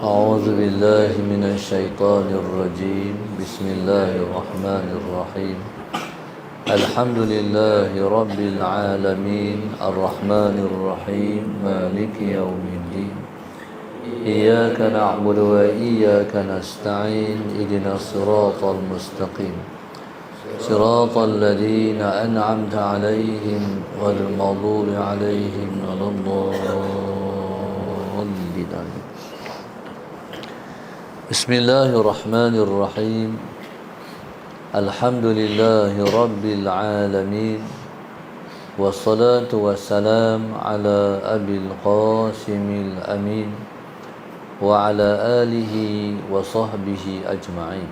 أعوذ بالله من الشيطان الرجيم. بسم الله الرحمن الرحيم. الحمد لله رب العالمين. الرحمن الرحيم. مالك يوم الدين. إياك نعبد وإياك نستعين. إذن الصراط المستقيم. صراط الذين أنعمت عليهم غير المغضوب عليهم ولا الضالين. بسم الله الرحمن الرحيم. الحمد لله رب العالمين. والصلاة والسلام على أبي القاسم الأمين وعلى آله وصحبه أجمعين.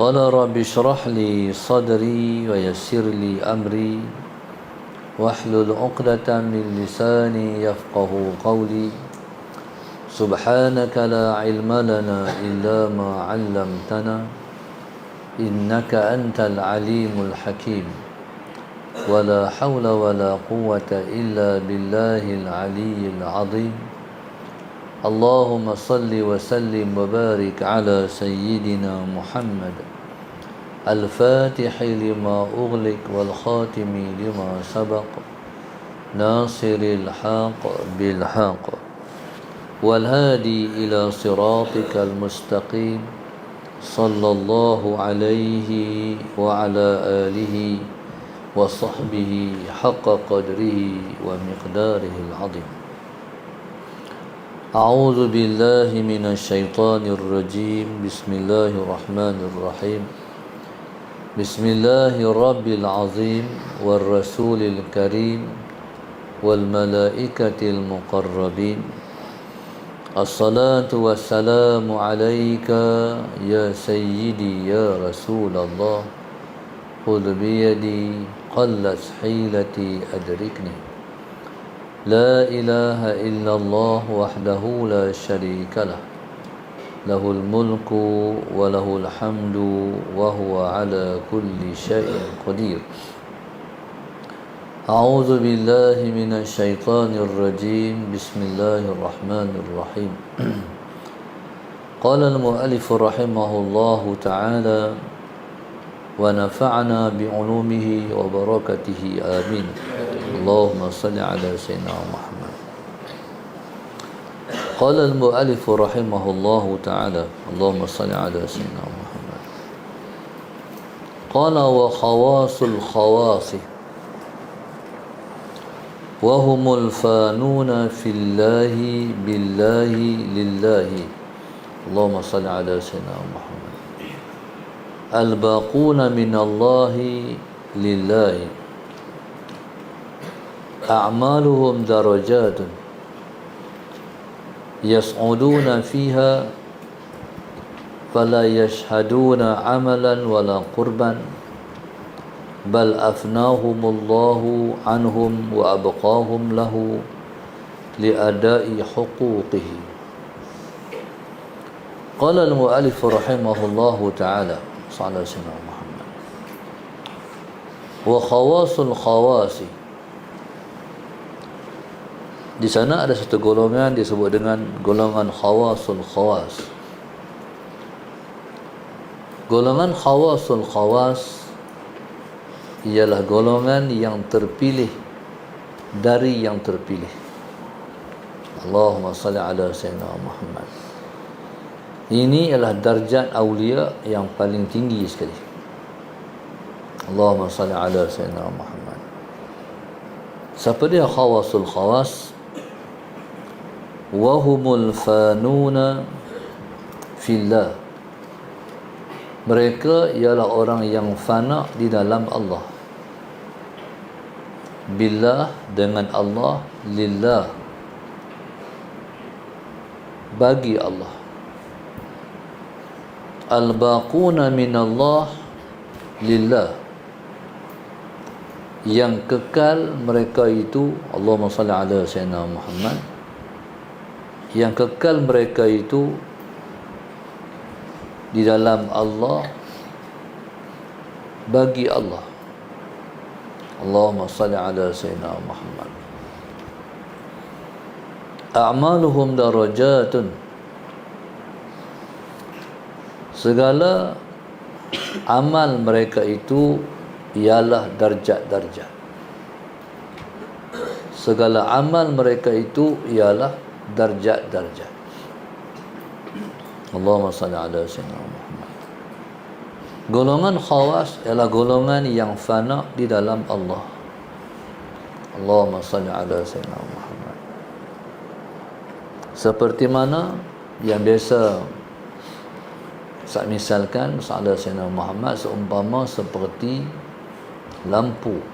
قال رب اشرح لي صدري ويسر لي أمري واحلل عقدة من لساني يفقه قولي. سبحانك لا علم لنا إلا ما علمتنا إنك أنت العليم الحكيم. ولا حول ولا قوة إلا بالله العلي العظيم. اللهم صل وسلم وبارك على سيدنا محمد. الفاتح لما أغلق والخاتم لما سبق. ناصر الحق بالحق. والهادي إلى صراطك المستقيم. صلى الله عليه وعلى آله وصحبه حق قدره ومقداره العظيم. أعوذ بالله من الشيطان الرجيم. بسم الله الرحمن الرحيم. بسم الله الرب العظيم والرسول الكريم والملائكة المقربين. الصلاة والسلام عليك يا سيدي يا رسول الله خذ بيدي قلت حيلتي أدركني لا إله إلا الله وحده لا شريك له له الملك وله الحمد وهو على كل شيء قدير أعوذ بالله من الشيطان الرجيم. بسم الله الرحمن الرحيم. قال المؤلف رحمه الله تعالى ونفعنا بعلومه وبركته. آمين. اللهم صل على سيدنا محمد. قال المؤلف رحمه الله تعالى اللهم صل على سيدنا محمد. قال وخواص الخواص. وهم الفانون في الله بالله لله. اللهم صل على سيدنا محمد. الباقون من الله لله. أعمالهم درجات يصعدون فيها فلا يشهدون عملا ولا قربا. بل أفناهم الله عنهم وأبقاهم له لأداء حقوقه. قال المؤلف رحمه الله تعالى صلى الله عليه وسلم محمد وخواص الخواص. Di sana ada satu golongan disebut dengan golongan khawasul khawas. Golongan khawasul khawas ialah golongan yang terpilih dari yang terpilih. Allahumma salli ala sayyidina Muhammad. Ini adalah darjat awliya yang paling tinggi sekali. Allahumma salli ala sayyidina Muhammad. Siapa dia khawasul khawas? Wahumul fanuna fillah. Mereka ialah orang yang fana di dalam Allah billah dengan Allah lillah. Bagi Allah. Al-baquna min Allah lillah. Yang kekal mereka itu Allahumma salli ala sayyidina Muhammad. Yang kekal mereka itu di dalam Allah bagi Allah Allahumma salli ala Sayyidina Muhammad. A'maluhum darajatun. Segala amal mereka itu ialah darjat-darjat. Segala amal mereka itu ialah darjat-darjat. Allahumma salli ala sayyidina Muhammad golongan khawas ialah golongan yang fana di dalam Allah. Allahumma salli ala sayyidina Muhammad. Seperti mana yang biasa saya misalkan Sahabat Sayyidina Muhammad seumpama seperti lampu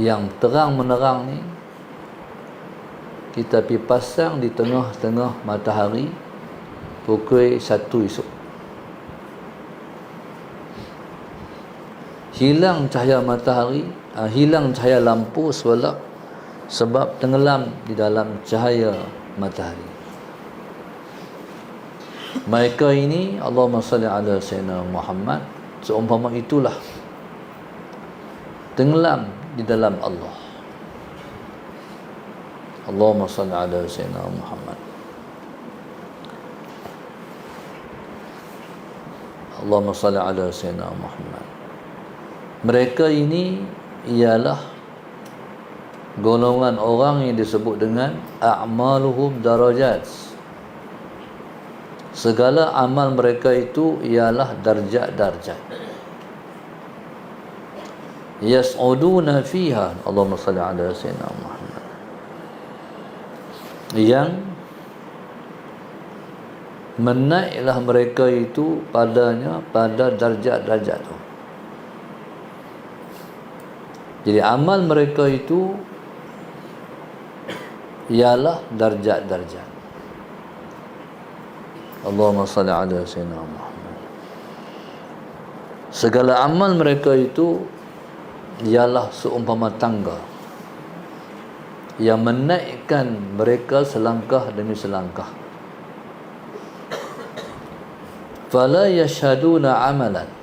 yang terang menerang ni kita pergi pasang di tengah-tengah matahari pukul satu esok hilang cahaya matahari uh, hilang cahaya lampu sebab sebab tenggelam di dalam cahaya matahari. Mereka ini Allahumma salli ala sayyidina Muhammad seumpama itulah tenggelam di dalam Allah. Allahumma salli ala sayyidina Muhammad. Allahumma salli ala sayyidina Muhammad mereka ini ialah golongan orang yang disebut dengan a'maluhum darajat. Segala amal mereka itu ialah darjat-darjat. Yas'uduna fiha Allahumma salli ala sayyidina Muhammad. Yang menaiklah mereka itu padanya pada darjat-darjat itu jadi amal mereka itu ialah darjat-darjat. Allahumma salli ala sayyidina Muhammad. Segala amal mereka itu ialah seumpama tangga yang menaikkan mereka selangkah demi selangkah. Fala yashhaduna amalan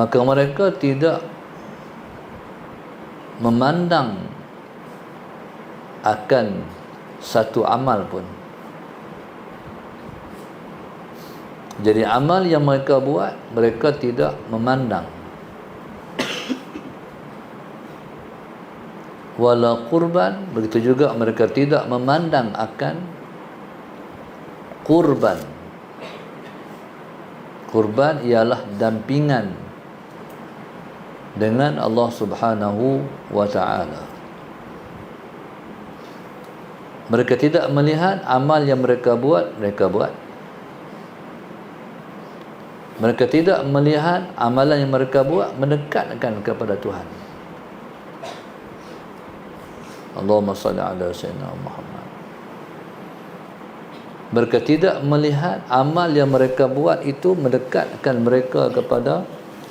maka mereka tidak memandang akan satu amal pun Jadi amal yang mereka buat mereka tidak memandang. Wala kurban begitu juga mereka tidak memandang akan kurban. Kurban ialah dampingan dengan Allah Subhanahu wa taala. Mereka tidak melihat amal yang mereka buat, mereka buat. Mereka tidak melihat amalan yang mereka buat mendekatkan kepada Tuhan. Allahumma salli ala sayyidina Muhammad. Mereka tidak melihat amal yang mereka buat itu mendekatkan mereka kepada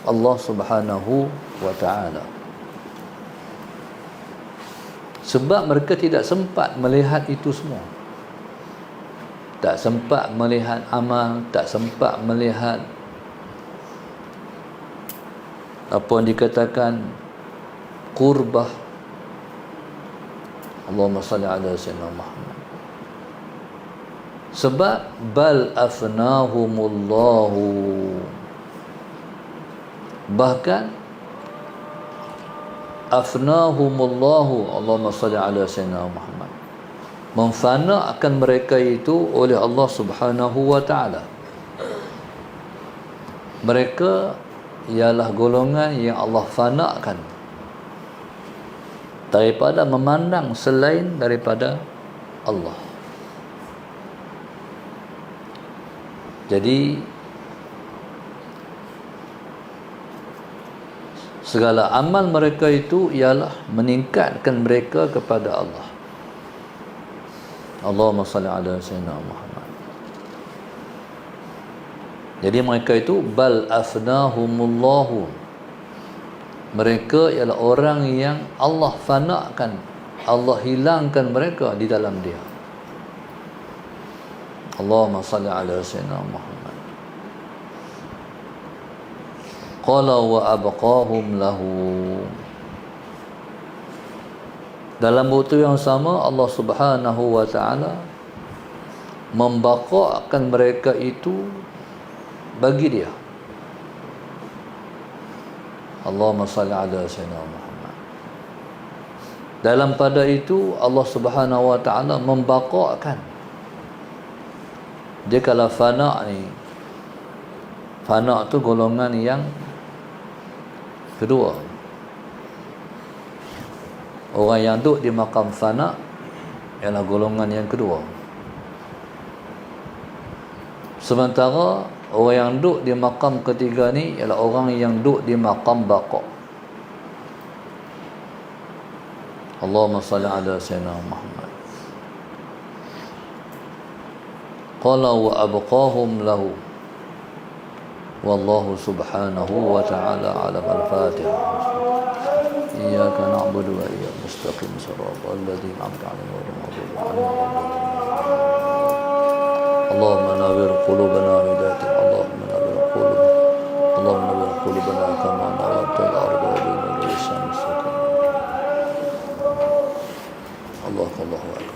Allah subhanahu wa ta'ala. Sebab mereka tidak sempat melihat itu semua. Tak sempat melihat amal tak sempat melihat apa yang dikatakan qurbah. Allahumma salli ala sayyidina Muhammad. Sebab bal afnahumullahu bahkan afnahumullahu Allahumma salli ala sayyidina Muhammad. Memfana akan mereka itu oleh Allah Subhanahu wa taala. Mereka ialah golongan yang Allah fanakan. Daripada memandang selain daripada Allah. Jadi segala amal mereka itu ialah meningkatkan mereka kepada Allah Allahumma salli ala sayyidina Muhammad jadi mereka itu bal afnahumullahu. Mereka ialah orang yang Allah fanakan. Allah hilangkan mereka di dalam dia. Allahumma salli ala sayyidina Muhammad. Qala wa abqahum lahu. dalam waktu yang sama Allah Subhanahu wa taala membaqakan mereka itu bagi dia. Allahumma salli ala sayyidina Muhammad. Dalam pada itu Allah Subhanahu wa taala membaqakan dia kalau fana ni fana tu golongan yang kedua orang yang duduk di makam fana ialah golongan yang kedua. Sementara orang yang duduk di makam ketiga ni ialah orang yang duduk di makam baqa Allahumma salli ala sayyidina Muhammad. Qala wa abqahum lahu والله سبحانه وتعالى على الفاتحة. إياك نعبد وإياك نستقيم صراط الذين أنعمت عليهم غير المغضوب عليهم اللهم نور قلوبنا هداية اللهم نور قلوبنا اللهم نور قلوبنا كما نورت الأرض وبين الشمس. الله الله أكبر